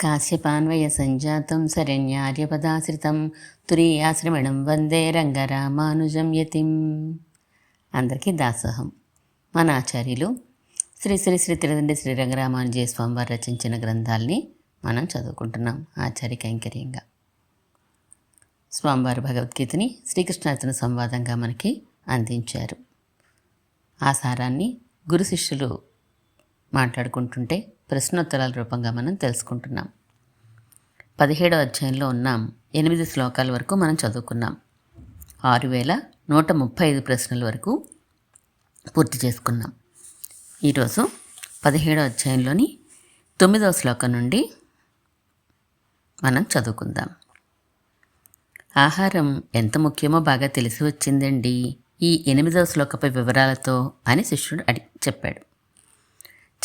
కాశ్యపాన్వయ సంజాతం శరణ్యార్యపదాశ్రితం తురీయాశ్రమణం వందే రంగరామానుజం యతిం అందరికీ దాసోహం. మన ఆచార్యులు శ్రీ శ్రీ శ్రీ తిరుదండి శ్రీ రంగరామానుజయ స్వామి వారు రచించిన గ్రంథాల్ని మనం చదువుకుంటున్నాం ఆచార్య కైంకర్యంగా. స్వామివారి భగవద్గీతని శ్రీకృష్ణార్జున సంవాదంగా మనకి అందించారు. ఆ సారాన్ని గురు శిష్యులు మాట్లాడుకుంటుంటే ప్రశ్నోత్తరాల రూపంగా మనం తెలుసుకుంటున్నాం. పదిహేడో అధ్యాయంలో ఉన్నాం. ఎనిమిది శ్లోకాల వరకు మనం చదువుకున్నాం. ఆరు వేల నూట ముప్పై ఐదు ప్రశ్నల వరకు పూర్తి చేసుకున్నాం. ఈరోజు పదిహేడో అధ్యాయంలోని తొమ్మిదవ శ్లోకం నుండి మనం చదువుకుందాం. ఆహారం ఎంత ముఖ్యమో బాగా తెలిసి వచ్చిందండి ఈ ఎనిమిదవ శ్లోకపై వివరాలతో అని శిష్యుడు అడి చెప్పాడు.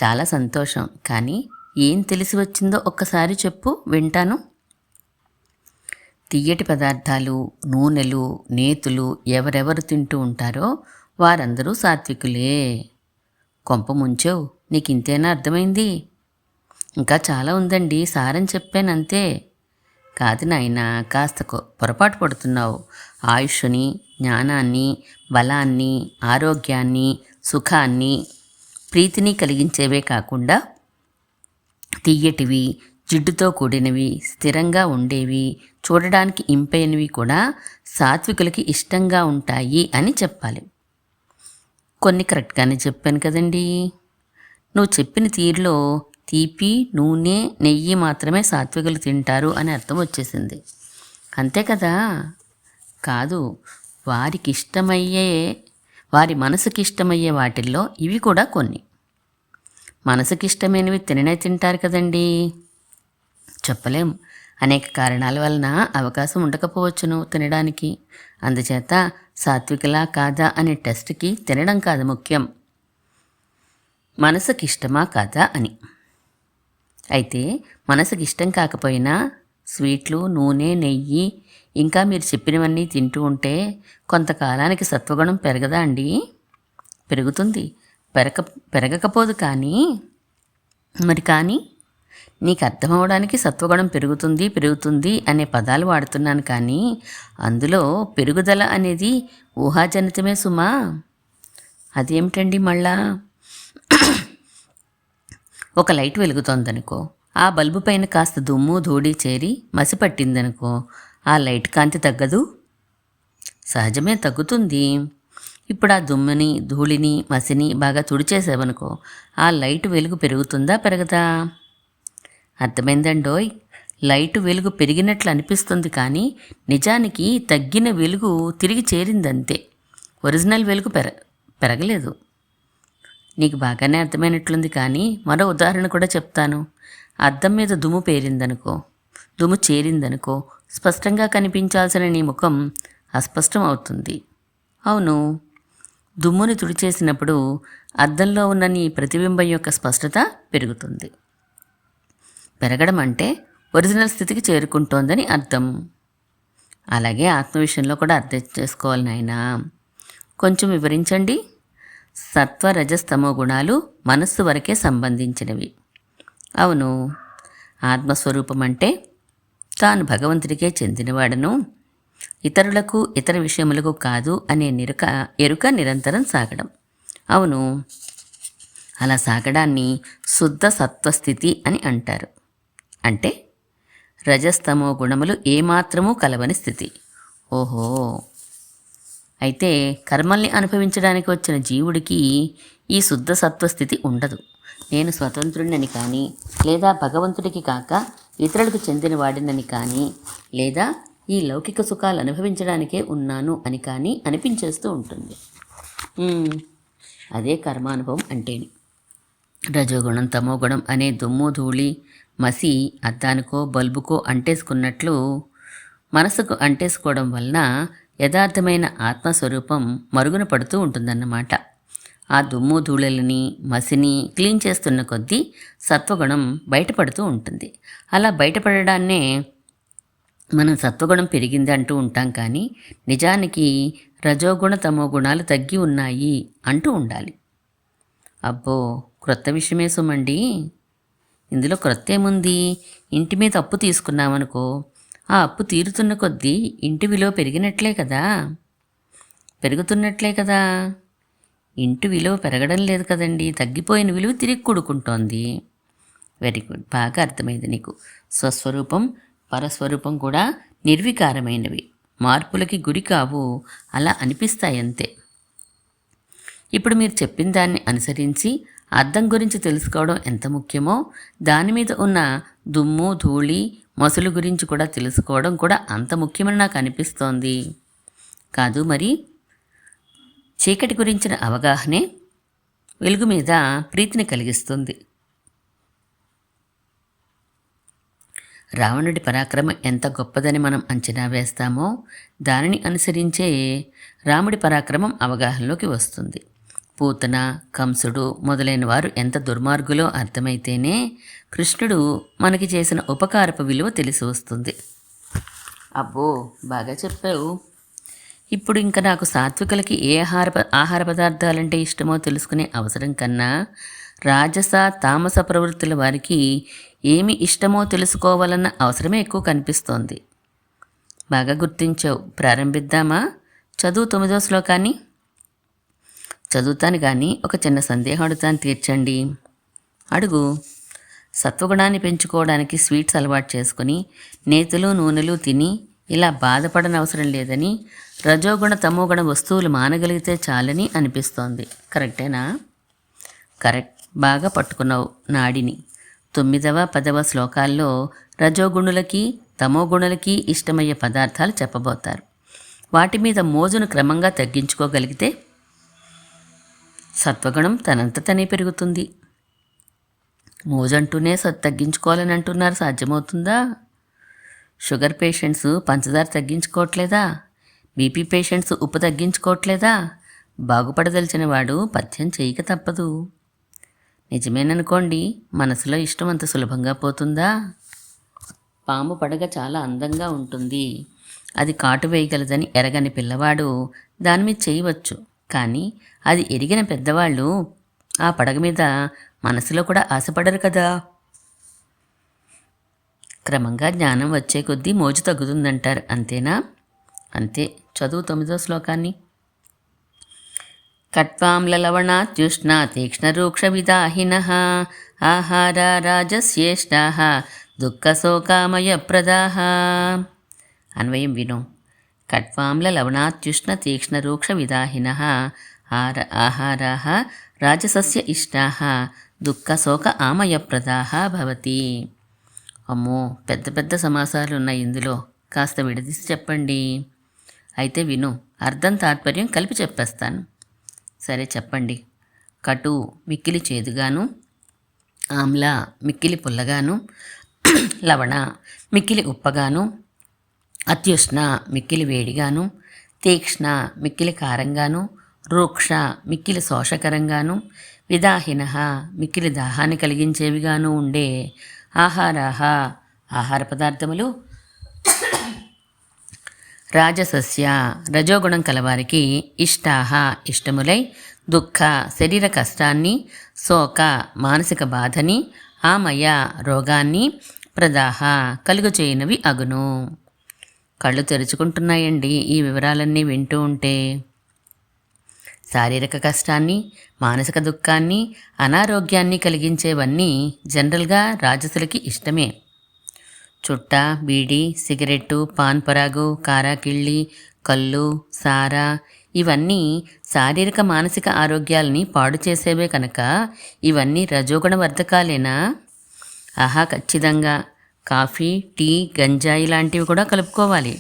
చాలా సంతోషం. కానీ ఏం తెలిసి వచ్చిందో ఒక్కసారి చెప్పు వింటాను. తియ్యటి పదార్థాలు నూనెలు నేతులు ఎవరెవరు తింటూ ఉంటారో వారందరూ సాత్వికులే. కొంప ముంచావు నీకు ఇంతేనా అర్థమైంది? ఇంకా చాలా ఉందండి సారని చెప్పానంతే. కాదు నాయన కాస్త కొ- పొరపాటు పడుతున్నావు. ఆయుష్ని జ్ఞానాన్ని బలాన్ని ఆరోగ్యాన్ని సుఖాన్ని ప్రీతిని కలిగించేవే కాకుండా తీయటివి జిడ్డుతో కూడినవి స్థిరంగా ఉండేవి చూడడానికి ఇంపైనవి కూడా సాత్వికులకి ఇష్టంగా ఉంటాయి అని చెప్పాలి. కొన్ని కరెక్ట్గానే చెప్పాను కదండి. నువ్వు చెప్పిన తీరులో తీపి నూనె నెయ్యి మాత్రమే సాత్వికులు తింటారు అని అర్థం వచ్చేసింది. అంతే కదా? కాదు వారికి ఇష్టమయ్యే వారి మనసుకి ఇష్టమయ్యే వాటిల్లో ఇవి కూడా కొన్ని. మనసుకి ఇష్టమైనవి తిననే తింటారు కదండి. చెప్పలేం. అనేక కారణాల వలన అవకాశం ఉండకపోవచ్చును తినడానికి. అందుచేత సాత్వికలా కాదా అనే టెస్ట్కి తినడం కాదు ముఖ్యం. మనసుకి ఇష్టమా కాదా అని. అయితే మనసుకి ఇష్టం కాకపోయినా స్వీట్లు నూనె నెయ్యి ఇంకా మీరు చెప్పినవన్నీ తింటూ ఉంటే కొంతకాలానికి సత్వగుణం పెరగదా అండి? పెరుగుతుంది. పెరగ పెరగకపోదు కానీ. మరి కానీ? నీకు అర్థమవడానికి సత్వగుణం పెరుగుతుంది పెరుగుతుంది అనే పదాలు వాడుతున్నాను కానీ అందులో పెరుగుదల అనేది ఊహాజనితమే సుమా. అదేమిటండి మళ్ళా? ఒక లైట్ వెలుగుతోందనుకో. ఆ బల్బు పైన కాస్త దుమ్ము ధూళి చేరి మసి పట్టిందనుకో ఆ లైట్ కాంతి తగ్గదు. సహజమే తగ్గుతుంది. ఇప్పుడు ఆ దుమ్ముని ధూళిని మసిని బాగా తుడిచేసావనుకో ఆ లైట్ వెలుగు పెరుగుతుందా పెరగదా? అర్థమైందండోయ్. లైట్ వెలుగు పెరిగినట్లు అనిపిస్తుంది కానీ నిజానికి తగ్గిన వెలుగు తిరిగి చేరిందంతే. ఒరిజినల్ వెలుగు పెర పెరగలేదు. నీకు బాగానే అర్థమైనట్లుంది కానీ మరో ఉదాహరణ కూడా చెప్తాను. అద్దం మీద దుమ్ము పేరిందనుకో దుమ్ము చేరిందనుకో స్పష్టంగా కనిపించాల్సిన నీ ముఖం అస్పష్టం అవుతుంది అవును. దుమ్ముని తుడిచేసినప్పుడు అద్దంలో ఉన్న నీ ప్రతిబింబం యొక్క స్పష్టత పెరుగుతుంది. పెరగడం అంటే ఒరిజినల్ స్థితికి చేరుకుంటోందని అర్థం. అలాగే ఆత్మ విషయంలో కూడా అర్థం చేసుకోవాలి నాయనా. కొంచెం వివరించండి. సత్వ రజస్తమో గుణాలు మనస్సు వరకే సంబంధించినవి. అవును. ఆత్మస్వరూపం అంటే తాను భగవంతుడికే చెందినవాడను. ఇతరులకు ఇతర విషయములకు కాదు అనే నిరుక ఎరుక నిరంతరం సాగడం. అవును అలా సాగడాన్ని శుద్ధ సత్వస్థితి అని అంటారు. అంటే రజస్తమో గుణములు ఏమాత్రమూ కలవని స్థితి. ఓహో! అయితే కర్మల్ని అనుభవించడానికి వచ్చిన జీవుడికి ఈ శుద్ధ సత్వస్థితి ఉండదు. నేను స్వతంత్రుడినని కానీ లేదా భగవంతుడికి కాక ఇతరులకు చెందిన వాడినని కానీ లేదా ఈ లౌకిక సుఖాలు అనుభవించడానికే ఉన్నాను అని కానీ అనిపించేస్తూ ఉంటుంది. అదే కర్మానుభవం అంటేని. రజోగుణం తమోగుణం అనే దుమ్ము ధూళి మసి అద్దానికో బల్బుకో అంటేసుకున్నట్లు మనసుకు అంటేసుకోవడం వలన యథార్థమైన ఆత్మస్వరూపం మరుగున పడుతూ ఉంటుందన్నమాట. ఆ దుమ్ము ధూళిని మసిని క్లీన్ చేస్తున్న కొద్దీ సత్వగుణం బయటపడుతూ ఉంటుంది. అలా బయటపడడాన్నే మనం సత్వగుణం పెరిగింది అంటూ ఉంటాం కానీ నిజానికి రజోగుణ తమో గుణాలు తగ్గి ఉన్నాయి అంటూ ఉండాలి. అబ్బో క్రొత్త విషయమే సుమండి. ఇందులో క్రొత్త ఏముంది ఇంటి మీద అప్పు తీసుకున్నామనుకో ఆ అప్పు తీరుతున్న కొద్దీ ఇంటి విలువ పెరిగినట్లే కదా. పెరుగుతున్నట్లే కదా. ఇంటి విలువ పెరగడం లేదు కదండి. తగ్గిపోయిన విలువ తిరిగి కూడుకుంటోంది. వెరీ గుడ్ బాగా అర్థమైంది నీకు. స్వస్వరూపం పరస్వరూపం కూడా నిర్వికారమైనవి. మార్పులకి గురి కావు. అలా అనిపిస్తాయి అంతే. ఇప్పుడు మీరు చెప్పిన దాన్ని అనుసరించి అర్థం గురించి తెలుసుకోవడం ఎంత ముఖ్యమో దాని మీద ఉన్న దుమ్ము ధూళి మొసలు గురించి కూడా తెలుసుకోవడం కూడా అంత ముఖ్యమని నాకు అనిపిస్తోంది. కాదు మరి చీకటి గురించిన అవగాహనే వెలుగు మీద ప్రీతిని కలిగిస్తుంది. రావణుడి పరాక్రమం ఎంత గొప్పదని మనం అంచనా వేస్తామో దానిని అనుసరించే రాముడి పరాక్రమం అవగాహనలోకి వస్తుంది. పూతన కంసుడు మొదలైన వారు ఎంత దుర్మార్గులో అర్థమైతేనే కృష్ణుడు మనకి చేసిన ఉపకారపు విలువ తెలిసి వస్తుంది. అబ్బో బాగా చెప్పావు. ఇప్పుడు ఇంకా నాకు సాత్వికులకి ఏ ఆహార ప- ఆహార పదార్థాలంటే ఇష్టమో తెలుసుకునే అవసరం కన్నా రాజస తామస ప్రవృత్తుల వారికి ఏమి ఇష్టమో తెలుసుకోవాలన్న అవసరమే ఎక్కువ కనిపిస్తోంది. బాగా గుర్తించావు. ప్రారంభిద్దామా? చదువు తొమ్మిదో శ్లోకాన్ని? చదువుతాను కానీ ఒక చిన్న సందేహం అడుగుతాను తీర్చండి. అడుగు. సత్వగుణాన్ని పెంచుకోవడానికి స్వీట్స్ అలవాటు చేసుకుని నేతులు నూనెలు తిని ఇలా బాధపడనవసరం లేదని రజోగుణ తమోగుణ వస్తువులు మానగలిగితే చాలని అనిపిస్తోంది. కరెక్టేనా? కరెక్ట్. బాగా పట్టుకున్నావు నాడిని. తొమ్మిదవ పదవ శ్లోకాల్లో రజోగుణులకి తమోగుణులకి ఇష్టమయ్యే పదార్థాలు చెప్పబోతారు. వాటి మీద మోజును క్రమంగా తగ్గించుకోగలిగితే సత్వగుణం తనంత తనే పెరుగుతుంది. మోజంటూనే సత్ తగ్గించుకోవాలని అంటున్నారు. సాధ్యమవుతుందా? షుగర్ పేషెంట్స్ పంచదార తగ్గించుకోవట్లేదా? బీపీ పేషెంట్స్ ఉప్పు తగ్గించుకోవట్లేదా? బాగుపడదలిచిన వాడు పథ్యం చేయక తప్పదు. నిజమేననుకోండి మనసులో ఇష్టం అంత సులభంగా పోతుందా? పాము పడగ చాలా అందంగా ఉంటుంది. అది కాటు వేయగలదని ఎరగని పిల్లవాడు దాని మీద చేయవచ్చు. కానీ అది ఎరిగిన పెద్దవాళ్ళు ఆ పడగ మీద మనసులో కూడా ఆశపడరు కదా. క్రమంగా జ్ఞానం వచ్చే కొద్దీ మోజు తగ్గుతుందంటారు. అంతేనా? అంతే. చదువు తొమ్మిదో శ్లోకాన్ని. కట్వాంలవణాత్యుష్ణా తీక్ష్ణరూక్ష విదాహిన ఆహార రాజస్యేష్టా దుఃఖశోకామయ ప్రదాహ అన్వయం విను. కట్వాంల లవణాత్యుష్ణ తీక్ష్ణ రూక్ష విదాహిన ఆర ఆహారా రాజసస్య ఇష్టా దుఃఖశోక ఆమయప్రదాహ భవతి. అమ్మో పెద్ద పెద్ద సమాసాలు ఉన్నాయి ఇందులో. కాస్త విడదీసి చెప్పండి. అయితే విను అర్థం తాత్పర్యం కలిపి చెప్పేస్తాను. సరే చెప్పండి. కటు మిక్కిలి చేదుగాను ఆమ్ల మిక్కిలి పుల్లగాను లవణ మిక్కిలి ఉప్పగాను అత్యుష్ణ మిక్కిలి వేడిగాను తీక్ష్ణ మిక్కిలి కారంగాను రూక్ష మిక్కిలి శోషకరంగాను విదాహిన మిక్కిలి దాహాన్ని కలిగించేవిగాను ఉండే ఆహారాహ ఆహార పదార్థములు రాజసస్య రజోగుణం కలవారికి ఇష్టాహ ఇష్టములై దుఃఖ శరీర కష్టాన్ని శోక మానసిక బాధని ఆమయ రోగాన్ని ప్రదాహ కలుగచేయనవి అగును. కళ్ళు తెరుచుకుంటున్నాయండి ఈ వివరాలన్నీ వింటూ ఉంటే. శారీరక కష్టాన్ని మానసిక దుఃఖాన్ని అనారోగ్యాన్ని కలిగించేవన్నీ జనరల్గా రాజసులకి ఇష్టమే. చుట్ట బీడి సిగరెట్టు పాన్ పరాగు కారాకిళ్ళి కళ్ళు సారా ఇవన్నీ శారీరక మానసిక ఆరోగ్యాలని పాడు చేసేవే కనుక ఇవన్నీ రజోగుణ వర్ధకాలేనా ఆహా ఖచ్చితంగా. కాఫీ టీ గంజాయి లాంటివి కూడా కలుపుకోవాలి.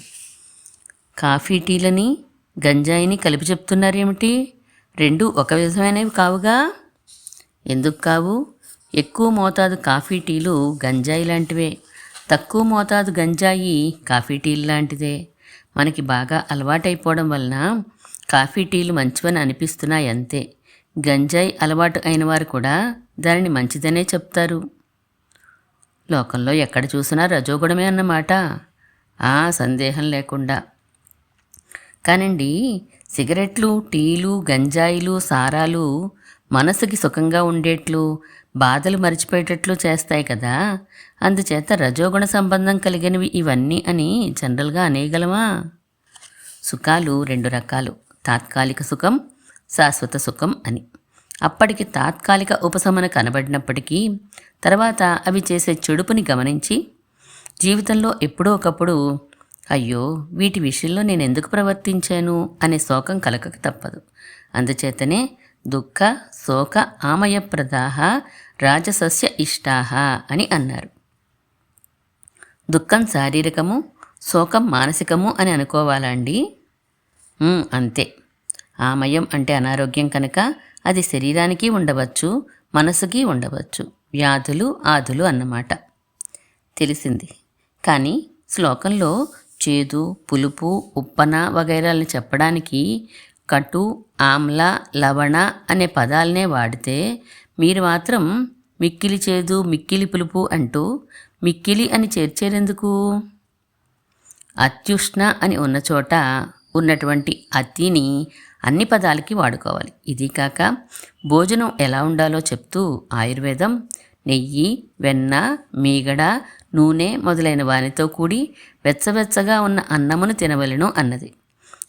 కాఫీ టీలని గంజాయిని కలిపి చెప్తున్నారేమిటి? రెండు ఒక విధమైనవి కావుగా? ఎందుకు కావు? ఎక్కువ మోతాదు కాఫీ టీలు గంజాయి లాంటివే. తక్కువ మోతాదు గంజాయి కాఫీ టీలు లాంటిదే. మనకి బాగా అలవాటైపోవడం వలన కాఫీ టీలు మంచివని అనిపిస్తున్నాయి అంతే. గంజాయి అలవాటు అయిన వారు కూడా దానిని మంచిదనే చెప్తారు. లోకంలో ఎక్కడ చూసినా రజోగుణమే అన్నమాట. ఆ సందేహం లేకుండా. కానండి సిగరెట్లు టీలు గంజాయిలు సారాలు మనసుకి సుఖంగా ఉండేట్లు బాధలు మరిచిపోయేటట్లు చేస్తాయి కదా. అందుచేత రజోగుణ సంబంధం కలిగినవి ఇవన్నీ అని జనరల్గా అనేయగలమా? సుఖాలు రెండు రకాలు. తాత్కాలిక సుఖం శాశ్వత సుఖం అని. అప్పటికి తాత్కాలిక ఉపశమన కనబడినప్పటికీ తర్వాత అవి చేసే చెడుపుని గమనించి జీవితంలో ఎప్పుడో ఒకప్పుడు అయ్యో వీటి విషయంలో నేను ఎందుకు ప్రవర్తించాను అనే శోకం కలగక తప్పదు. అందుచేతనే దుఃఖ శోక ఆమయప్రదాహ రాజసస్య ఇష్టాహ అని అన్నారు. దుఃఖం శారీరకము శోకం మానసికము అని అనుకోవాలా అండి అంతే. ఆమయం అంటే అనారోగ్యం కనుక అది శరీరానికి ఉండవచ్చు మనసుకి ఉండవచ్చు వ్యాధులు ఆదులు అన్నమాట. తెలిసింది. కానీ శ్లోకంలో చేదు పులుపు ఉప్పన వగైరాలను చెప్పడానికి కటు ఆమ్ల లవణ అనే పదాలనే వాడితే మీరు మాత్రం మిక్కిలి చేదు మిక్కిలి పులుపు అంటూ మిక్కిలి అని చేర్చేరెందుకు అత్యుష్ణ అని ఉన్న చోట ఉన్నటువంటి అతిని అన్ని పదాలకి వాడుకోవాలి. ఇది కాక భోజనం ఎలా ఉండాలో చెప్తూ ఆయుర్వేదం నెయ్యి వెన్న మీగడ నూనె మొదలైన వానితో కూడి వెచ్చవెచ్చగా ఉన్న అన్నమును తినవలను అన్నది.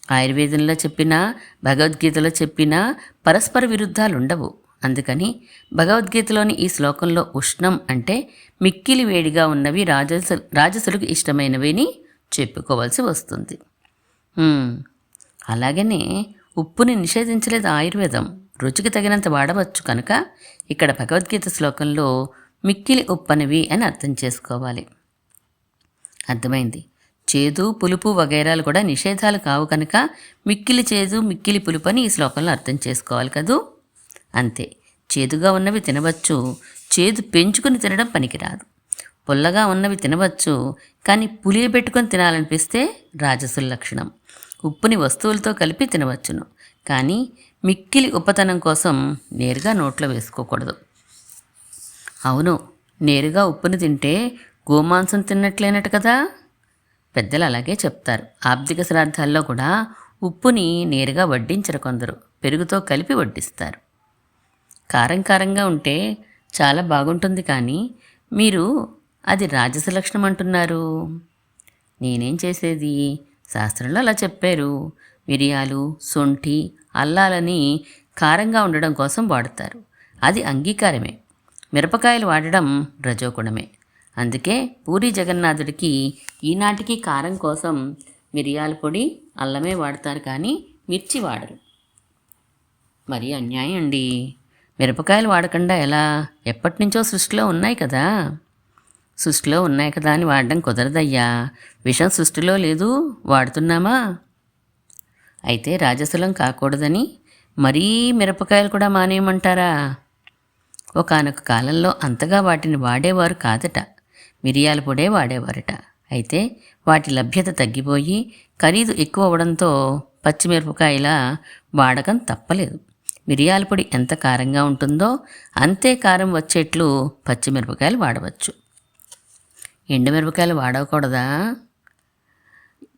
ఆయుర్వేదంలో చెప్పినా భగవద్గీతలో చెప్పినా పరస్పర విరుద్ధాలు ఉండవు అందుకని భగవద్గీతలోని ఈ శ్లోకంలో ఉష్ణం అంటే మిక్కిలి వేడిగా ఉన్నవి రాజస రాజసులకు ఇష్టమైనవిని చెప్పుకోవాల్సి వస్తుంది. అలాగనే ఉప్పుని నిషేధించలేదు ఆయుర్వేదం. రుచికి తగినంత వాడవచ్చు కనుక ఇక్కడ భగవద్గీత శ్లోకంలో మిక్కిలి ఉప్పనివి అని అర్థం చేసుకోవాలి. అర్థమైంది? చేదు పులుపు వగైరాలు కూడా నిషేధాలు కావు కనుక మిక్కిలి చేదు మిక్కిలి పులుపు అని ఈ శ్లోకంలో అర్థం చేసుకోవాలి కదూ? అంతే. చేదుగా ఉన్నవి తినవచ్చు చేదు పెంచుకుని తినడం పనికిరాదు. పుల్లగా ఉన్నవి తినవచ్చు కానీ పులియబెట్టుకొని తినాలనిపిస్తే రాజసుల లక్షణం. ఉప్పుని వస్తువులతో కలిపి తినవచ్చును కానీ మిక్కిలి ఉపతనం కోసం నేరుగా నోట్లో వేసుకోకూడదు. అవును నేరుగా ఉప్పుని తింటే గోమాంసం తిన్నట్లేనట్టు కదా? పెద్దలు అలాగే చెప్తారు. ఆర్థిక శ్రాద్ధాల్లో కూడా ఉప్పుని నేరుగా వడ్డించరు కొందరు. పెరుగుతో కలిపి వడ్డిస్తారు. కారం కారంగా ఉంటే చాలా బాగుంటుంది కానీ మీరు అది రాజస లక్షణం అంటున్నారు. నేనేం చేసేది? శాస్త్రంలో అలా చెప్పారు. మిరియాలు సొంఠి అల్లాలని కారంగా ఉండడం కోసం వాడతారు. అది అంగీకారమే. మిరపకాయలు వాడడం రజోగుణమే. అందుకే పూరి జగన్నాథుడికి ఈనాటికి కారం కోసం మిరియాల పొడి అల్లమే వాడతారు కానీ మిర్చి వాడరు. మరి అన్యాయం అండి. మిరపకాయలు వాడకుండా ఎలా? ఎప్పటి నుంచో సృష్టిలో ఉన్నాయి కదా. సృష్టిలో ఉన్నాయి కదా అని వాడడం కుదరదయ్యా. విషం సృష్టిలో లేదు వాడుతున్నామా? అయితే రాజసులం కాకూడదని మరీ మిరపకాయలు కూడా మానేయమంటారా? ఒకానొక కాలంలో అంతగా వాటిని వాడేవారు కాదట. మిరియాల పొడే వాడేవారట. అయితే వాటి లభ్యత తగ్గిపోయి ఖరీదు ఎక్కువ అవడంతో పచ్చిమిరపకాయల వాడకం తప్పలేదు. మిరియాల పొడి ఎంత కారంగా ఉంటుందో అంతే కారం వచ్చేట్లు పచ్చిమిరపకాయలు వాడవచ్చు. ఎండుమిరపకాయలు వాడకూడదా?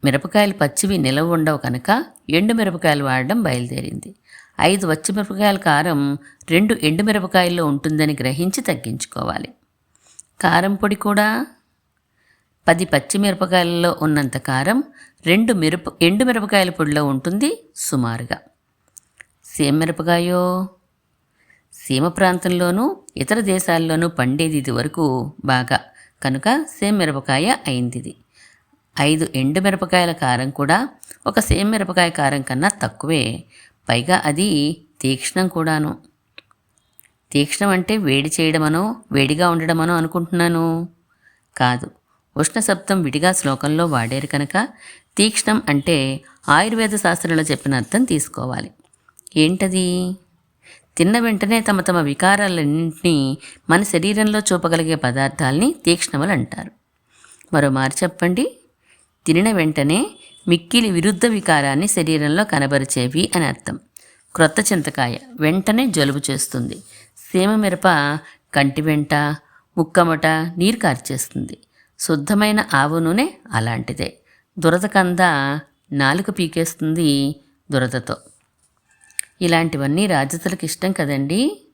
మిరపకాయలు పచ్చివి నిలవ ఉండవు కనుక ఎండు మిరపకాయలు వాడడం బయలుదేరింది. ఐదు పచ్చిమిరపకాయల కారం రెండు ఎండు మిరపకాయల్లో ఉంటుందని గ్రహించి తగ్గించుకోవాలి. కారం పొడి కూడా. పది పచ్చిమిరపకాయలలో ఉన్నంత కారం రెండు మిరప ఎండు మిరపకాయల పొడిలో ఉంటుంది సుమారుగా. సీమ మిరపకాయో? సీమ ప్రాంతంలోనూ ఇతర దేశాల్లోనూ పండేది ఇది వరకు బాగా. కనుక సేమ మిరపకాయ అయింది ఇది ఐదు ఎండు మిరపకాయల కారం కూడా ఒక సేమ మిరపకాయ కారం కన్నా తక్కువే. పైగా అది తీక్ష్ణం కూడాను. తీక్షణం అంటే వేడి చేయడమనో వేడిగా ఉండడమనో అనుకుంటున్నాను. కాదు ఉష్ణ శబ్దం విడిగా శ్లోకంలో వాడారు కనుక తీక్షణం అంటే ఆయుర్వేద శాస్త్రంలో చెప్పిన అర్థం తీసుకోవాలి. ఏంటది? తిన్న వెంటనే తమ తమ వికారాలన్నింటినీ మన శరీరంలో చూపగలిగే పదార్థాల్ని తీక్ష్ణములు అంటారు. మరో మారు చెప్పండి తినిన వెంటనే మిక్కిలి విరుద్ధ వికారాన్ని శరీరంలో కనబరిచేవి అని అర్థం. క్రొత్త చింతకాయ వెంటనే జలుబు చేస్తుంది. సీమ మిరప కంటి వెంట ముక్కమట నీరు కార్చేస్తుంది. శుద్ధమైన ఆవు నూనె అలాంటిదే. దురద కంద నాలుక పీకేస్తుంది దురదతో. ఇలాంటివన్నీ రాజతులకు ఇష్టం కదండి?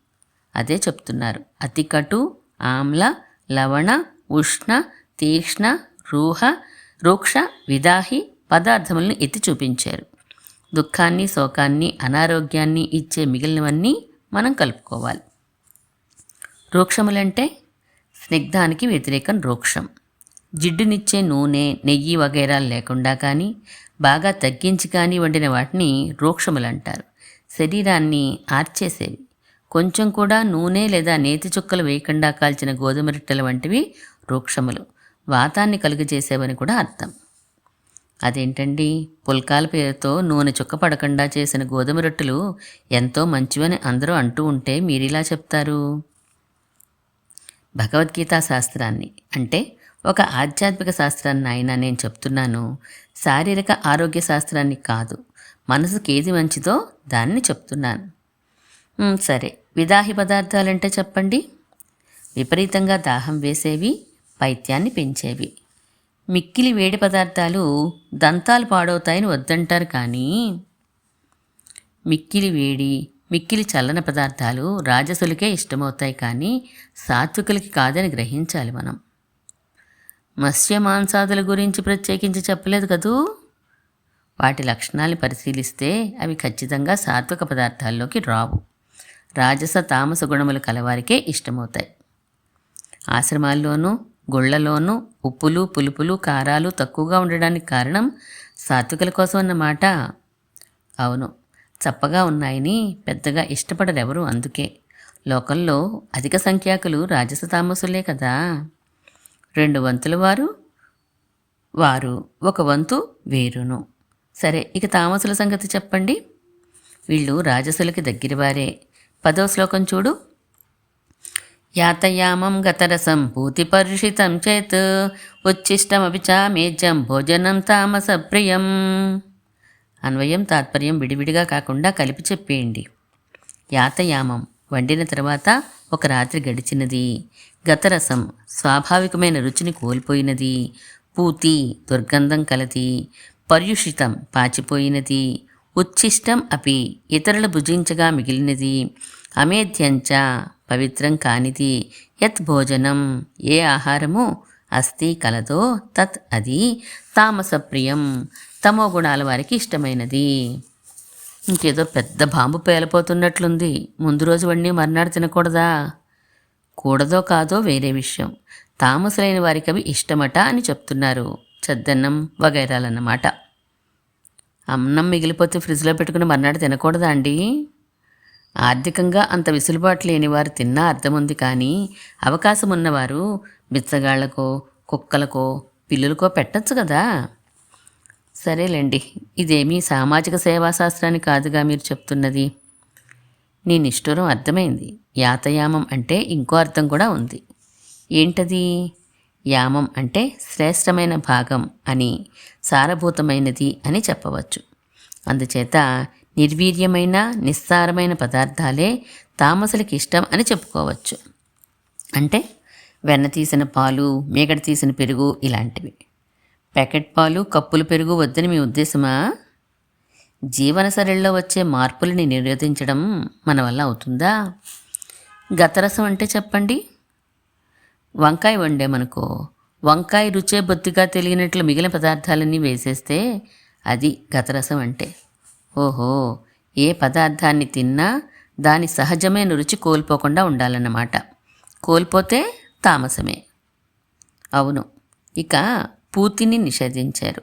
అదే చెప్తున్నారు. అతి కటు ఆమ్ల లవణ ఉష్ణ తీక్ష్ణ రూహ రూక్ష విదాహి పదార్థములను ఎత్తి చూపించారు. దుఃఖాన్ని శోకాన్ని అనారోగ్యాన్ని ఇచ్చే మిగిలినవన్నీ మనం కలుపుకోవాలి. రోక్షములంటే స్నిగ్ధానికి వ్యతిరేకం రోక్షం. జిడ్డునిచ్చే నూనె నెయ్యి వగైరాలు లేకుండా కానీ బాగా తగ్గించి కానీ వండిన వాటిని రోక్షములంటారు. శరీరాన్ని ఆర్చేసేవి. కొంచెం కూడా నూనె లేదా నేతి చుక్కలు వేయకుండా కాల్చిన గోధుమ రొట్టెల వంటివి రూక్షములు. వాతాన్ని కలుగజేసేవని కూడా అర్థం. అదేంటండి? పుల్కాల పేరుతో నూనె చుక్క పడకుండా చేసిన గోధుమ రొట్టెలు ఎంతో మంచివని అందరూ అంటూ ఉంటే మీరిలా చెప్తారు? భగవద్గీతా శాస్త్రాన్ని. అంటే ఒక ఆధ్యాత్మిక శాస్త్రాన్ని ఆయన నేను చెప్తున్నాను శారీరక ఆరోగ్య శాస్త్రాన్ని కాదు. మనసుకి ఏది మంచిదో దాన్ని చెప్తున్నాను. సరే. విదాహి పదార్థాలంటే చెప్పండి. విపరీతంగా దాహం వేసేవి పైత్యాన్ని పెంచేవి. మిక్కిలి వేడి పదార్థాలు దంతాలు పాడవుతాయని వద్దంటారు కానీ మిక్కిలి వేడి మిక్కిలి చల్లన పదార్థాలు రాజసులకే ఇష్టమవుతాయి కానీ సాత్వికులకి కాదని గ్రహించాలి మనం. మత్స్య మాంసాదుల గురించి ప్రత్యేకించి చెప్పలేదు కదూ? వాటి లక్షణాలు పరిశీలిస్తే అవి ఖచ్చితంగా సాత్విక పదార్థాల్లోకి రావు. రాజస తామస గుణములు కలవారికే ఇష్టమవుతాయి. ఆశ్రమాల్లోనూ గుళ్ళలోనూ ఉప్పులు పులుపులు కారాలు తక్కువగా ఉండడానికి కారణం సాత్వికుల కోసం అన్నమాట అవును చప్పగా ఉన్నాయని పెద్దగా ఇష్టపడరెవరు అందుకే. లోకంలో అధిక సంఖ్యాకులు రాజస తామసులే కదా. రెండు వంతుల వారు వారు ఒక వంతు వేరును. సరే ఇక తామసుల సంగతి చెప్పండి. వీళ్ళు రాజసులకి దగ్గరవారే. పదో శ్లోకం చూడు. యాతయామం గతరసం పూతిపరుషితం చేత్ ఉచ్ఛిష్టమపి చామేజ్యం భోజనం తామస ప్రియం అన్వయం తాత్పర్యం విడివిడిగా కాకుండా కలిపి చెప్పేయండి. యాతయామం. వండిన తర్వాత ఒక రాత్రి గడిచినది. గతరసం. స్వాభావికమైన రుచిని కోల్పోయినది. పూతి దుర్గంధం కలది. పర్యుషితం పాచిపోయినది. ఉచ్ఛిష్టం అపి ఇతరుల భుజించగా మిగిలినది. అమేధ్యంచ పవిత్రం కానిది. యత్ భోజనం. ఏ ఆహారము అస్థి కలదో తత్ అది. తామసప్రియం. తమో గుణాల వారికి ఇష్టమైనది. ఇంకేదో పెద్ద బాంబు పేలిపోతున్నట్లుంది. ముందు రోజు వండి మర్నాడు తినకూడదా? కూడదో కాదో వేరే విషయం. తామసులైన వారికి అవి ఇష్టమట అని చెప్తున్నారు. చద్దన్నం వగైరాలన్నమాట. అన్నం మిగిలిపోతే ఫ్రిడ్జ్లో పెట్టుకుని మర్నాడు తినకూడదా అండి? ఆర్థికంగా అంత వెసులుబాటు లేని వారు తిన్నా అర్థముంది కానీ అవకాశం ఉన్నవారు బిచ్చగాళ్ళకో కుక్కలకో పిల్లులకో పెట్టచ్చు కదా? సరేలేండి ఇదేమీ సామాజిక సేవా శాస్త్రాన్ని కాదుగా మీరు చెప్తున్నది. నీ నిష్ఠూరం అర్థమైంది. యాతయామం అంటే ఇంకో అర్థం కూడా ఉంది. ఏంటది? యామం అంటే శ్రేష్టమైన భాగం అని సారభూతమైనది అని చెప్పవచ్చు. అందుచేత నిర్వీర్యమైన నిస్సారమైన పదార్థాలే తామసులకి ఇష్టం అని చెప్పుకోవచ్చు. అంటే వెన్న తీసిన పాలు మేకడ తీసిన పెరుగు ఇలాంటివి. ప్యాకెట్ పాలు కప్పులు పెరుగు వద్దని మీ ఉద్దేశమా? జీవనశైలిలో వచ్చే మార్పులని నిరోధించడం మన వల్ల అవుతుందా? గతరసం అంటే చెప్పండి. వంకాయ వండేమనుకో వంకాయ రుచే బొత్తిగా తెలియనట్లు మిగిలిన పదార్థాలన్నీ వేసేస్తే అది గతరసం అంటే. ఓహో ఏ పదార్థాన్ని తిన్నా దాని సహజమైన రుచి కోల్పోకుండా ఉండాలన్నమాట. కోల్పోతే తామసమే. అవును ఇక పూతిని నిషేధించారు.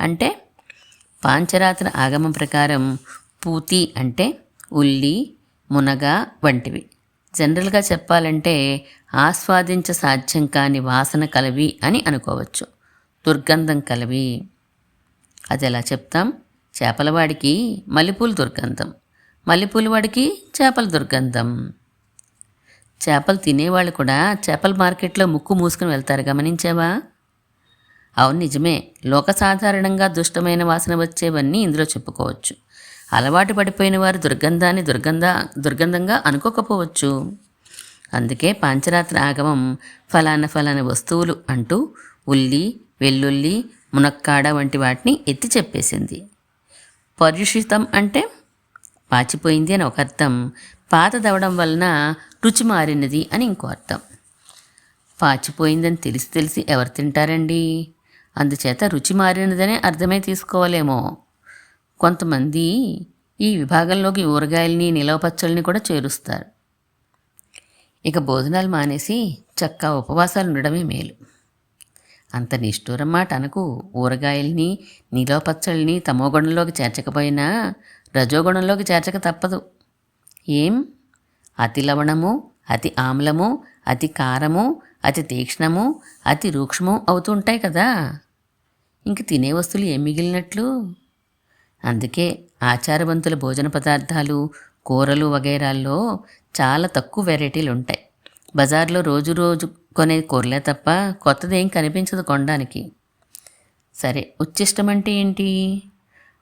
అంటే పాంచరాత్ర ఆగమం ప్రకారం పూతి అంటే ఉల్లి మునగ వంటివి. జనరల్గా చెప్పాలంటే ఆస్వాదించ సాధ్యం కాని వాసన కలవి అని అనుకోవచ్చు. దుర్గంధం కలవి. అది ఎలా చెప్తాం? చేపలవాడికి మల్లెపూలు దుర్గంధం. మల్లెపూల వాడికి చేపల దుర్గంధం. చేపలు తినేవాళ్ళు కూడా చేపల మార్కెట్లో ముక్కు మూసుకుని వెళ్తారు. గమనించావా? అవును నిజమే. లోక సాధారణంగా దుష్టమైన వాసన వచ్చేవన్నీ ఇందులో చెప్పుకోవచ్చు. అలవాటు పడిపోయిన వారు దుర్గంధాన్ని దుర్గంధ దుర్గంధంగా అనుకోకపోవచ్చు. అందుకే పాంచరాత్ర ఆగమం ఫలానా ఫలానా వస్తువులు అంటూ ఉల్లి వెల్లుల్లి మునక్కాడ వంటి వాటిని ఎత్తి చెప్పేసింది. పరుషితం అంటే పాచిపోయింది అని ఒక అర్థం. పాతదవడం వలన రుచి మారినది అని ఇంకో అర్థం. పాచిపోయిందని తెలిసి తెలిసి ఎవరు తింటారండి? అందుచేత రుచి మారినదనే అర్థమే తీసుకోవాలేమో. కొంతమంది ఈ విభాగంలోకి ఊరగాయల్ని నిలవ పచ్చళ్ళని కూడా చేరుస్తారు. ఇక భోజనాలు మానేసి చక్క ఉపవాసాలు ఉండడమే మేలు. అంత నిష్ఠూరం మాట అనకు. ఊరగాయల్ని నిలవ పచ్చళ్ళని తమోగుణంలోకి చేర్చకపోయినా రజోగుణంలోకి చేర్చక తప్పదు. ఏం? అతి లవణము అతి ఆమ్లము అతి కారము అతి తీక్ష్ణము అతి రూక్ష్మం అవుతుంటాయి కదా. ఇంక తినే వస్తువులు ఏం మిగిలినట్లు? అందుకే ఆచారవంతుల భోజన పదార్థాలు కూరలు వగైరాల్లో చాలా తక్కువ వెరైటీలు ఉంటాయి. బజార్లో రోజు రోజు కొనే కూరలే తప్ప కొత్తదేం కనిపించదు కొనడానికి. సరే ఉచ్చిష్టం అంటే ఏంటి?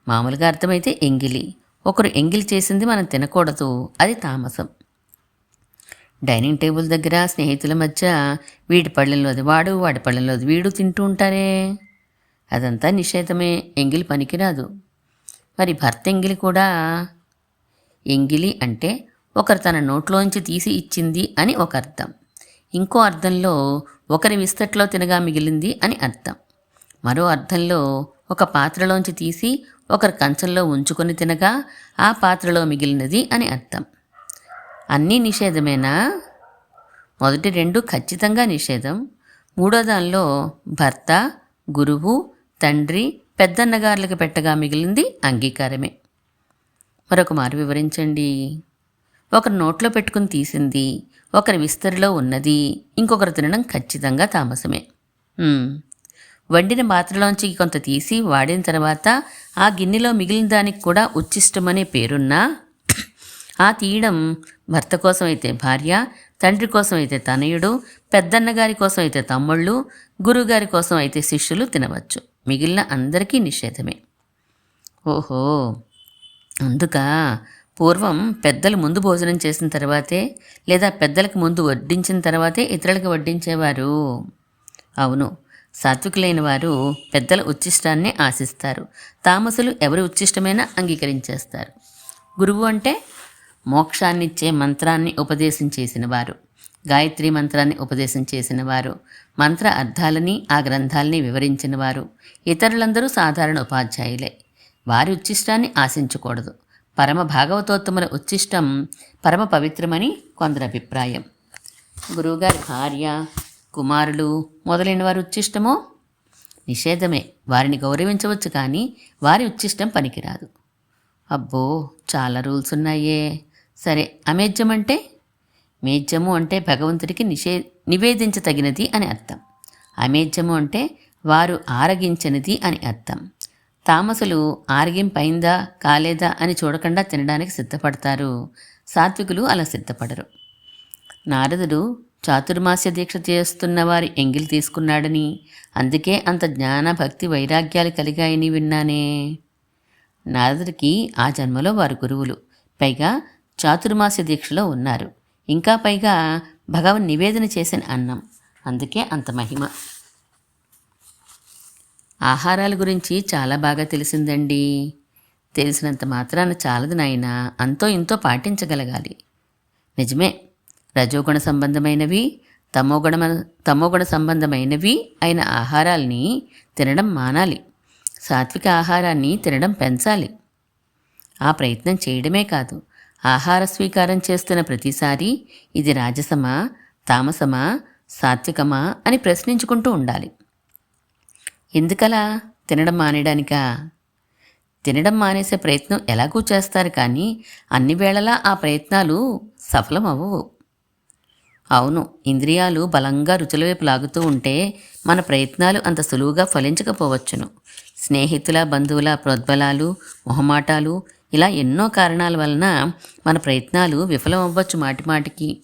మామూలుగా అర్థమైతే ఎంగిలి. ఒకరు ఎంగిలి చేసింది మనం తినకూడదు. అది తామసం. డైనింగ్ టేబుల్ దగ్గర స్నేహితుల మధ్య వీడి పళ్ళెంలోది వాడు వాడి పళ్ళెంలోది వీడు తింటూ ఉంటారే? అదంతా నిషేధమే. ఎంగిలి పనికిరాదు. మరి భర్త ఎంగిలి కూడా ఎంగిలి అంటే ఒకరు తన నోట్లోంచి తీసి ఇచ్చింది అని ఒక అర్థం. ఇంకో అర్థంలో ఒకరి విస్తట్లో తినగా మిగిలింది అని అర్థం. మరో అర్థంలో ఒక పాత్రలోంచి తీసి ఒకరి కంచంలో ఉంచుకొని తినగా ఆ పాత్రలో మిగిలినది అని అర్థం. అన్నీ నిషేధమేనా? మొదటి రెండు ఖచ్చితంగా నిషేధం. మూడో దానిలో భర్త గురువు తండ్రి పెద్దన్నగారులకు పెట్టగా మిగిలింది అంగీకారమే. మరొక మారు వివరించండి. ఒకరు నోట్లో పెట్టుకుని తీసింది ఒకరి విస్తరిలో ఉన్నది ఇంకొకరు తినడం ఖచ్చితంగా తామసమే. వండిన పాత్రలోంచి కొంత తీసి వాడిన తర్వాత ఆ గిన్నెలో మిగిలిన దానికి కూడా ఉచ్చిష్టమనే పేరున్నా ఆ తీయడం భర్త కోసం అయితే భార్య తండ్రి కోసం అయితే తనయుడు పెద్దన్నగారి కోసం అయితే తమ్ముళ్ళు గురువుగారి కోసం అయితే శిష్యులు తినవచ్చు. మిగిలిన అందరికీ నిషేధమే. ఓహో! అందుక పూర్వం పెద్దలు ముందు భోజనం చేసిన తర్వాతే లేదా పెద్దలకు ముందు వడ్డించిన తర్వాతే ఇతరులకు వడ్డించేవారు? అవును. సాత్వికులైన వారు పెద్దల ఉచ్చిష్టాన్ని ఆశిస్తారు. తామసులు ఎవరి ఉచ్చిష్టమైనా అంగీకరించేస్తారు. గురువు అంటే మోక్షాన్నిచ్చే మంత్రాన్ని ఉపదేశం చేసిన వారు. గాయత్రి మంత్రాన్ని ఉపదేశం చేసిన వారు. మంత్ర అర్థాలని ఆ గ్రంథాలని వివరించిన వారు ఇతరులందరూ సాధారణ ఉపాధ్యాయులే. వారి ఉచ్చిష్టాన్ని ఆశించకూడదు. పరమ భాగవతోత్తముల ఉచ్చిష్టం పరమ పవిత్రమని కొందరి అభిప్రాయం. గురువుగారి భార్య కుమారులు మొదలైన వారి ఉచ్చిష్టమో? నిషేధమే. వారిని గౌరవించవచ్చు కానీ వారి ఉచ్చిష్టం పనికిరాదు. అబ్బో చాలా రూల్స్ ఉన్నాయే. సరే అమేజ్యం అంటే మేధ్యము అంటే భగవంతుడికి నిషే నివేదించతగినది అని అర్థం. అమేధ్యము అంటే వారు ఆరగించనిది అని అర్థం. తామసులు ఆరగింపైందా కాలేదా అని చూడకుండా తినడానికి సిద్ధపడతారు. సాత్వికులు అలా సిద్ధపడరు. నారదుడు చాతుర్మాస్య దీక్ష చేస్తున్న వారి ఎంగిలి తీసుకున్నాడని అందుకే అంత జ్ఞాన భక్తి వైరాగ్యాలు కలిగాయని విన్నానే. నారదుడికి ఆ జన్మలో వారు గురువులు. పైగా చాతుర్మాస్య దీక్షలో ఉన్నారు. ఇంకా పైగా భగవన్ నివేదన చేసిన అన్నం. అందుకే అంత మహిమ. ఆహారాల గురించి చాలా బాగా తెలిసిందండి. తెలిసినంత మాత్రాన చాలదు నాయనా. అంతో ఇంతో పాటించగలగాలి. నిజమే. రజోగుణ సంబంధమైనవి తమోగుణ తమోగుణ సంబంధమైనవి అయిన ఆహారాల్ని తినడం మానాలి. సాత్విక ఆహారాన్ని తినడం పెంచాలి. ఆ ప్రయత్నం చేయడమే కాదు. ఆహార స్వీకారం చేస్తున్న ప్రతిసారి ఇది రాజసమా తామసమా సాత్వికమా అని ప్రశ్నించుకుంటూ ఉండాలి. ఎందుకలా? తినడం మానేయడానికా? తినడం మానేసే ప్రయత్నం ఎలాగూ చేస్తారు కానీ అన్ని వేళలా ఆ ప్రయత్నాలు సఫలం అవ్వవు అవును ఇంద్రియాలు బలంగా రుచుల వైపు లాగుతూ ఉంటే మన ప్రయత్నాలు అంత సులువుగా ఫలించకపోవచ్చును. స్నేహితుల బంధువుల ప్రోద్బలాలు మొహమాటాలు ఇలా ఎన్నో కారణాల వలన మన ప్రయత్నాలు విఫలం అవ్వచ్చు మాటిమాటికి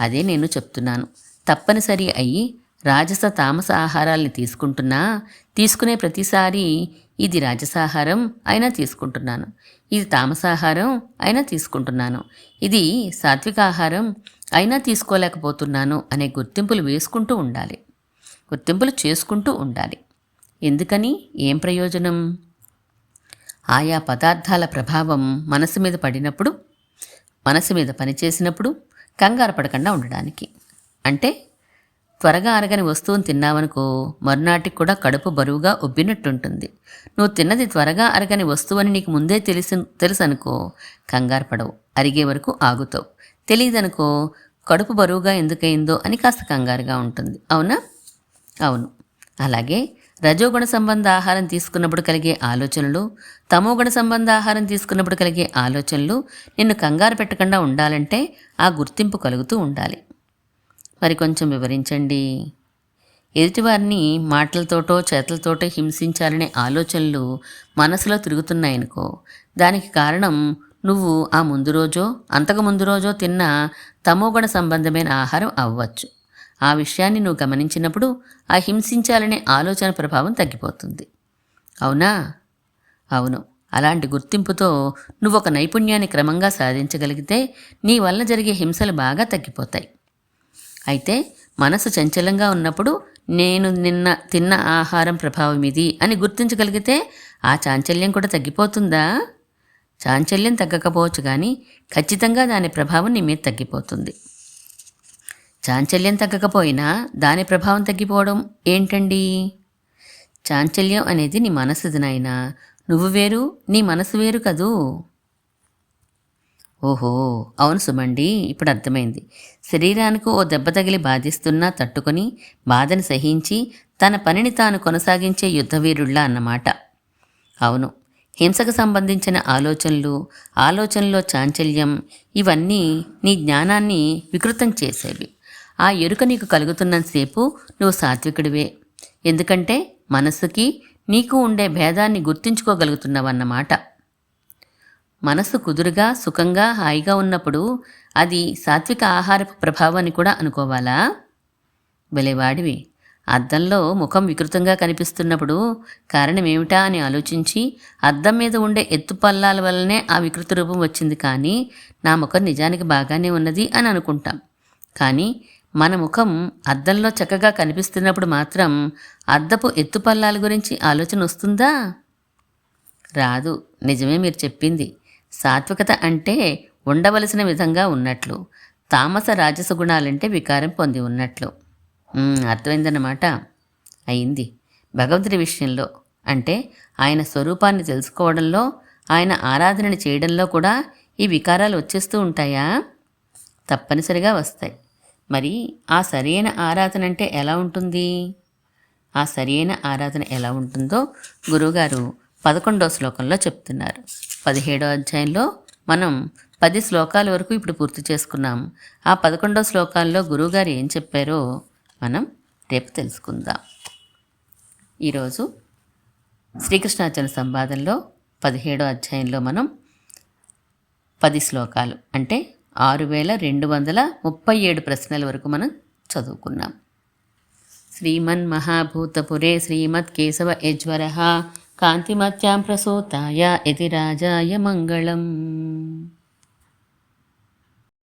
అదే నేను చెప్తున్నాను. తప్పనిసరి అయ్యి రాజస తామస ఆహారాల్ని తీసుకుంటున్నా తీసుకునే ప్రతిసారి ఇది రాజసాహారం అయినా తీసుకుంటున్నాను. ఇది తామసాహారం అయినా తీసుకుంటున్నాను. ఇది సాత్విక ఆహారం అయినా తీసుకోలేకపోతున్నాను అనే గుర్తింపులు వేసుకుంటూ ఉండాలి. గుర్తింపులు చేసుకుంటూ ఉండాలి. ఎందుకని? ఏం ప్రయోజనం? ఆయా పదార్థాల ప్రభావం మనసు మీద పడినప్పుడు మనసు మీద పనిచేసినప్పుడు కంగారు పడకుండా ఉండడానికి. అంటే త్వరగా అరగని వస్తువును తిన్నావనుకో మరునాటికి కూడా కడుపు బరువుగా ఉబ్బినట్టుంటుంది. నువ్వు తిన్నది త్వరగా అరగని వస్తువని నీకు ముందే తెలిసి తెలుసనుకో కంగారు పడవు. అరిగే వరకు ఆగుతావు. తెలియదనుకో కడుపు బరువుగా ఎందుకయిందో అని కాస్త కంగారుగా ఉంటుంది. అవునా? అవును. అలాగే రజోగుణ సంబంధ ఆహారం తీసుకున్నప్పుడు కలిగే ఆలోచనలు తమోగుణ సంబంధ ఆహారం తీసుకున్నప్పుడు కలిగే ఆలోచనలు నిన్ను కంగారు పెట్టకుండా ఉండాలంటే ఆ గుర్తింపు కలుగుతూ ఉండాలి. మరి కొంచెం వివరించండి. ఎదుటివారిని మాటలతోటో చేతలతోటో హింసించాలనే ఆలోచనలు మనసులో తిరుగుతున్నాయనుకో దానికి కారణం నువ్వు ఆ ముందు రోజో అంతకు ముందు రోజో తిన్న తమోగుణ సంబంధమైన ఆహారం అవ్వచ్చు. ఆ విషయాన్ని నువ్వు గమనించినప్పుడు ఆ హింసించాలనే ఆలోచన ప్రభావం తగ్గిపోతుంది. అవునా? అవును. అలాంటి గుర్తింపుతో నువ్వు ఒక నైపుణ్యాన్ని క్రమంగా సాధించగలిగితే నీ వల్ల జరిగే హింసలు బాగా తగ్గిపోతాయి. అయితే మనసు చంచలంగా ఉన్నప్పుడు నేను నిన్న తిన్న ఆహారం ప్రభావం ఇది అని గుర్తించగలిగితే ఆ చాంచల్యం కూడా తగ్గిపోతుందా? చాంచల్యం తగ్గకపోవచ్చు కానీ ఖచ్చితంగా దాని ప్రభావం నీ మీద తగ్గిపోతుంది. చాంచల్యం తగ్గకపోయినా దాని ప్రభావం తగ్గిపోవడం ఏంటండి? చాంచల్యం అనేది నీ మనసుది నాయనా. నువ్వు వేరు నీ మనసు వేరు కదూ? ఓహో అవును సుమండి ఇప్పుడు అర్థమైంది. శరీరానికి ఓ దెబ్బ తగిలి బాధిస్తున్నా తట్టుకొని బాధను సహించి తన పనిని తాను కొనసాగించే యుద్ధవీరుళ్ళ అన్నమాట. అవును హింసకు సంబంధించిన ఆలోచనలు ఆలోచనలో చాంచల్యం ఇవన్నీ నీ జ్ఞానాన్ని వికృతం చేసేవి. ఆ ఎరుక నీకు కలుగుతున్నంతసేపు నువ్వు సాత్వికుడివే. ఎందుకంటే మనస్సుకి నీకు ఉండే భేదాన్ని గుర్తించుకోగలుగుతున్నావన్నమాట. మనసు కుదురుగా సుఖంగా హాయిగా ఉన్నప్పుడు అది సాత్విక ఆహారపు ప్రభావాన్ని కూడా అనుకోవాలా? వెలేవాడివి అద్దంలో ముఖం వికృతంగా కనిపిస్తున్నప్పుడు కారణమేమిటా అని ఆలోచించి అద్దం మీద ఉండే ఎత్తుపల్లాల వల్లనే ఆ వికృత రూపం వచ్చింది కానీ నా ముఖం నిజానికి బాగానే ఉన్నది అని అనుకుంటాం. కానీ మన ముఖం అద్దంలో చక్కగా కనిపిస్తున్నప్పుడు మాత్రం అద్దపు ఎత్తుపల్లాల గురించి ఆలోచన వస్తుందా? రాదు. నిజమే మీరు చెప్పింది. సాత్వికత అంటే ఉండవలసిన విధంగా ఉన్నట్లు తామస రాజస గుణాలంటే వికారం పొంది ఉన్నట్లు. అర్థమైందన్నమాట. అయింది. భగవంతుడి విషయంలో అంటే ఆయన స్వరూపాన్ని తెలుసుకోవడంలో ఆయన ఆరాధనని చేయడంలో కూడా ఈ వికారాలు వచ్చేస్తూ ఉంటాయా? తప్పనిసరిగా వస్తాయి. మరి ఆ సరైన ఆరాధన అంటే ఎలా ఉంటుంది? ఆ సరైన ఆరాధన ఎలా ఉంటుందో గురువుగారు పదకొండో శ్లోకంలో చెప్తున్నారు. పదిహేడో అధ్యాయంలో మనం పది శ్లోకాల వరకు ఇప్పుడు పూర్తి చేసుకున్నాం. ఆ పదకొండో శ్లోకాల్లో గురువుగారు ఏం చెప్పారో మనం రేపు తెలుసుకుందాం. ఈరోజు శ్రీకృష్ణార్జున సంవాదంలో పదిహేడో అధ్యాయంలో మనం పది శ్లోకాలు అంటే ఆరు వేల రెండు వందల ముప్పై ఏడు ప్రశ్నల వరకు మనం చదువుకున్నాం. శ్రీమన్ మహాభూతపురే శ్రీమత్ కేశవ యజ్వర కాంతిమత్యాం ప్రసూతాయ ఇది రాజాయ మంగళం.